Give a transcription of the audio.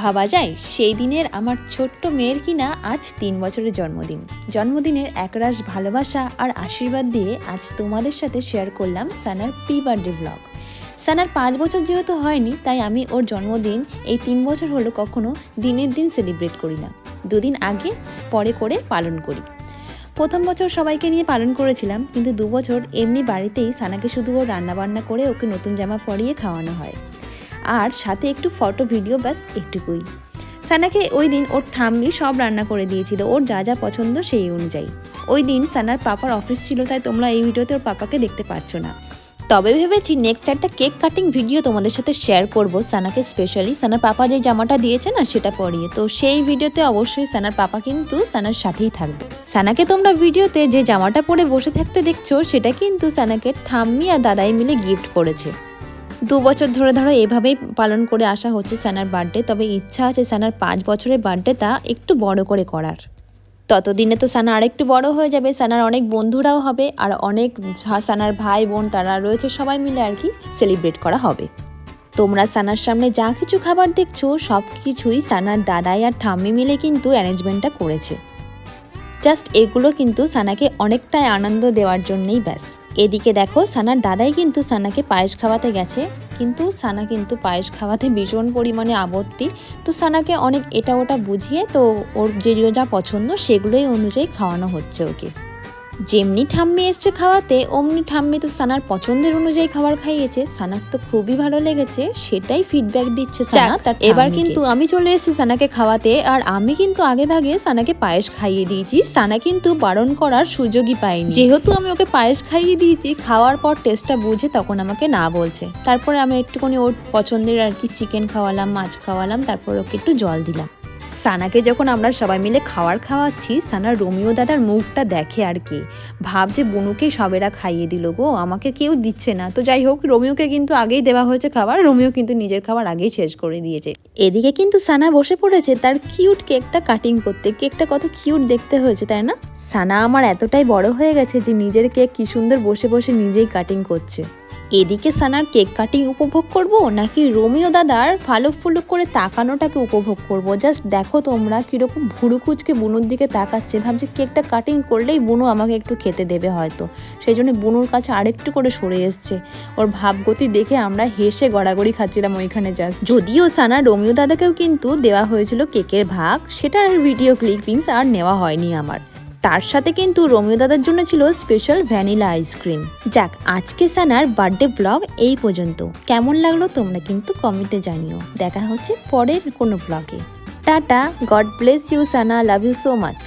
ভাবা যায় সেই দিনের আমার ছোট্ট মেয়ের কিনা আজ তিন বছরের জন্মদিন। জন্মদিনের একরাশ ভালোবাসা আর আশীর্বাদ দিয়ে আজ তোমাদের সাথে শেয়ার করলাম সানার প্রি বার্থডে ব্লগ সানার পাঁচ বছর যেহেতু হয়নি, তাই আমি ওর জন্মদিন এই তিন বছর হলো কখনো দিনের দিন সেলিব্রেট করি না। দুদিন আগে, পরে করে পালন করি। প্রথম বছর সবাইকে নিয়ে পালন করেছিলাম, কিন্তু দু বছর এমনি বাড়িতেই সানাকে শুধু ও রান্নাবান্না করে ওকে নতুন জামা পরিয়ে খাওয়ানো হয়। আর সাথে একটু ফটো, ভিডিও, ব্যাস একটুকুই সানাকে ওই দিন ওর ঠাম্মি সব রান্না করে দিয়েছিল, ওর যা যা পছন্দ সেই অনুযায়ী। ওই দিন সানার পাপার অফিস ছিল, তাই তোমরা এই ভিডিওতে ওর পাপাকে দেখতে পাচ্ছ না। তবে ভেবেছি নেক্সট একটা কেক কাটিং ভিডিও তোমাদের সাথে শেয়ার করব, সানাকে স্পেশালি সানার পাপা যে জামাটা দিয়েছে না, সেটা পরিয়ে। তো সেই ভিডিওতে অবশ্যই সানার পাপা কিন্তু সানার সাথেই থাকবে। সানাকে তোমরা ভিডিওতে যে জামাটা পরে বসে থাকতে দেখছ, সেটা কিন্তু সানাকে ঠাম্মি আর দাদাই মিলে গিফট করেছে। দু বছর ধরে ধরো এভাবেই পালন করে আসা হচ্ছে সানার বার্থডে, তবে ইচ্ছা আছে সানার পাঁচ বছরের বার্থডে তা একটু বড় করে করার। ততদিনে তো সানা আরেকটু বড় হয়ে যাবে সানার অনেক বন্ধুরাও হবে, আর অনেক সানার ভাই বোন তারা রয়েছে, সবাই মিলে আর কি সেলিব্রেট করা হবে। তোমরা সানার সামনে যা কিছু খাবার দেখছ সব কিছুই সানার দাদাই আর ঠাম্মি মিলে কিন্তু অ্যারেঞ্জমেন্টটা করেছে। জাস্ট এগুলো কিন্তু সানাকে অনেকটাই আনন্দ দেওয়ার জন্যই ব্যাস। এদিকে দেখো, সানার দাদাই কিন্তু সানাকে পায়েস খাওয়াতে গেছে। কিন্তু সানা কিন্তু পায়েস খাওয়াতে ভীষণ পরিমাণে আপত্তি। তো সানাকে অনেক এটা ওটা বুঝিয়ে তো ওর যে যা পছন্দ সেগুলোই অনুযায়ী খাওয়ানো হচ্ছে ওকে। যেমনি ঠাম্মি এসছে খাওয়াতে অমনি ঠাম্মি তো সানার পছন্দের অনুযায়ী খাবার খাইয়েছে। সানার তো খুবই ভালো লেগেছে সেটাই ফিডব্যাক দিচ্ছে সানা। তার এবার কিন্তু আমি চলে এসেছি সানাকে খাওয়াতে আর আমি কিন্তু আগে ভাগে সানাকে পায়েস খাইয়ে দিয়েছি। সানা কিন্তু বারণ করার সুযোগই পাইনি যেহেতু আমি ওকে পায়েস খাইয়ে দিয়েছি খাওয়ার পর টেস্টটা বুঝে তখন আমাকে না বলছে। তারপরে আমি একটুখানি ওর পছন্দের আর কি চিকেন খাওয়ালাম মাছ খাওয়ালাম তারপর ওকে একটু জল দিলাম। সানাকে যখন আমরা সবাই মিলে খাবার খাওয়াচ্ছি, সানা রোমিও দাদার মুখটা দেখে আর কি। ভাব যে বনুকে সবেরা খাইয়ে দিল গো, আমাকে কেউ দিচ্ছে না। তো যাই হোক, রোমিওকে কিন্তু আগেই দেওয়া হয়েছে খাবার, রোমিও কিন্তু নিজের খাবার আগেই শেষ করে দিয়েছে। এদিকে কিন্তু সানা বসে পড়েছে, তার কিউট কেকটা কাটিং করতে। কেকটা কত কিউট দেখতে হয়েছে, তাই না? সানা আমার এতটাই বড় হয়ে গেছে যে নিজের কেক কি সুন্দর বসে বসে নিজেই কাটিং করছে। এদিকে সানার কেক কাটিং উপভোগ করব নাকি রোমিও দাদার ফালুক ফুলুক করে তাকানোটাকে উপভোগ করব? জাস্ট দেখো তোমরা কীরকম ভুরুকুচকে বুনুর দিকে তাকাচ্ছে। ভাবছে কেকটা কাটিং করলেই বুনু আমাকে একটু খেতে দেবে হয়তো। সেই জন্য বুনুর কাছে আরেকটু করে সরে এসছে। ওর ভাবগতি দেখে আমরা হেসে গড়াগড়ি খাচ্ছিলাম ওইখানে জাস্ট। যদিও সানা রোমিও দাদাকেও কিন্তু দেওয়া হয়েছিল কেকের ভাগ, সেটার ভিডিও ক্লিপিংস আর নেওয়া হয়নি আমার। তার সাথে কিন্তু রোমিও দাদার জন্য ছিল স্পেশাল ভ্যানিলা আইসক্রিম যাক, আজকে সানার বার্থডে ব্লগ এই পর্যন্ত। কেমন লাগল তোমরা কিন্তু কমেন্টে জানিও। দেখা হচ্ছে পরের কোনো ব্লগে tata God bless you Sana love you so much